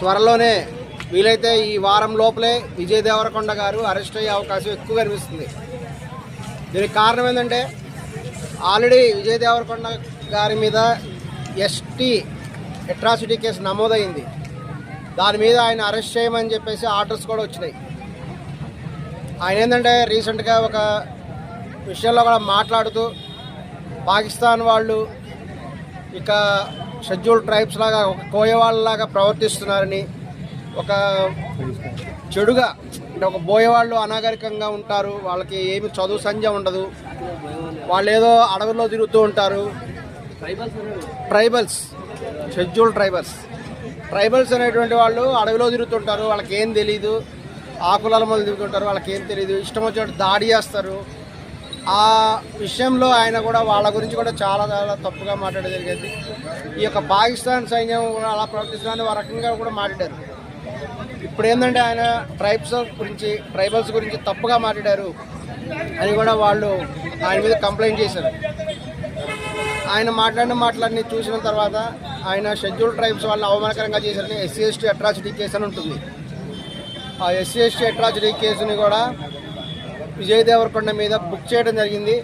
త్వరలోనే వీలైతే ఈ వారం లోపలే విజయ్ దేవరకొండ గారు అరెస్ట్ అయ్యే అవకాశం ఎక్కువ కనిపిస్తుంది. దీనికి కారణం ఏంటంటే ఆల్రెడీ విజయ్ దేవరకొండ గారి మీద ఎస్టీ అట్రాసిటీ కేసు నమోదైంది. దాని మీద ఆయన అరెస్ట్ చేయమని చెప్పేసి ఆర్డర్స్ కూడా వచ్చినాయి. ఆయన ఏంటంటే రీసెంట్గా ఒక విషయంలో కూడా మాట్లాడుతూ పాకిస్తాన్ వాళ్ళు ఇక షెడ్యూల్ ట్రైబ్స్ లాగా ఒక కోయవాళ్ళలాగా ప్రవర్తిస్తున్నారని ఒక చెడుగా అంటే ఒక బోయవాళ్ళు అనాగరికంగా ఉంటారు వాళ్ళకి ఏమి చదువు సంధ్య ఉండదు వాళ్ళు ఏదో అడవుల్లో తిరుగుతూ ఉంటారు. Tribals schedule tribals. ట్రైబల్స్ అనేటువంటి వాళ్ళు అడవిలో తిరుగుతుంటారు వాళ్ళకి ఏం తెలియదు ఆకుల మొదలు తిరుగుతుంటారు వాళ్ళకి ఏం తెలియదు ఇష్టం వచ్చినట్టు దాడి చేస్తారు. ఆ విషయంలో ఆయన కూడా వాళ్ళ గురించి కూడా చాలా చాలా తప్పుగా మాట్లాడడం జరిగింది. ఈ యొక్క పాకిస్తాన్ సైన్యం కూడా అలా ప్రవర్తిస్తుందని ఒక రకంగా కూడా మాట్లాడారు. ఇప్పుడు ఏంటంటే ఆయన ట్రైబ్స్ గురించి ట్రైబల్స్ గురించి తప్పుగా మాట్లాడారు అని కూడా వాళ్ళు ఆయన మీద కంప్లైంట్ చేశారు. ఆయన మాట్లాడిన మాటలన్నీ చూసిన తర్వాత ఆయన షెడ్యూల్ ట్రైబ్స్ వాళ్ళని అవమానకరంగా చేశారని ఎస్సీ ఎస్టీ అట్రాసిటీ కేసు అని ఉంటుంది. ఆ ఎస్సీ ఎస్టీ అట్రాసిటీ కేసుని కూడా విజయ్ దేవరకొండ మీద బుక్ చేయడం జరిగింది.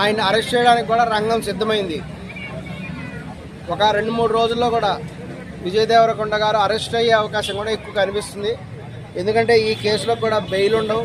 ఆయన అరెస్ట్ చేయడానికి కూడా రంగం సిద్ధమైంది. ఒక రెండు మూడు రోజుల్లో కూడా విజయ్ దేవరకొండ గారు అరెస్ట్ అయ్యే అవకాశం కూడా ఎక్కువ కనిపిస్తుంది. ఎందుకంటే ఈ కేసులో కూడా బెయిల్ ఉండవు.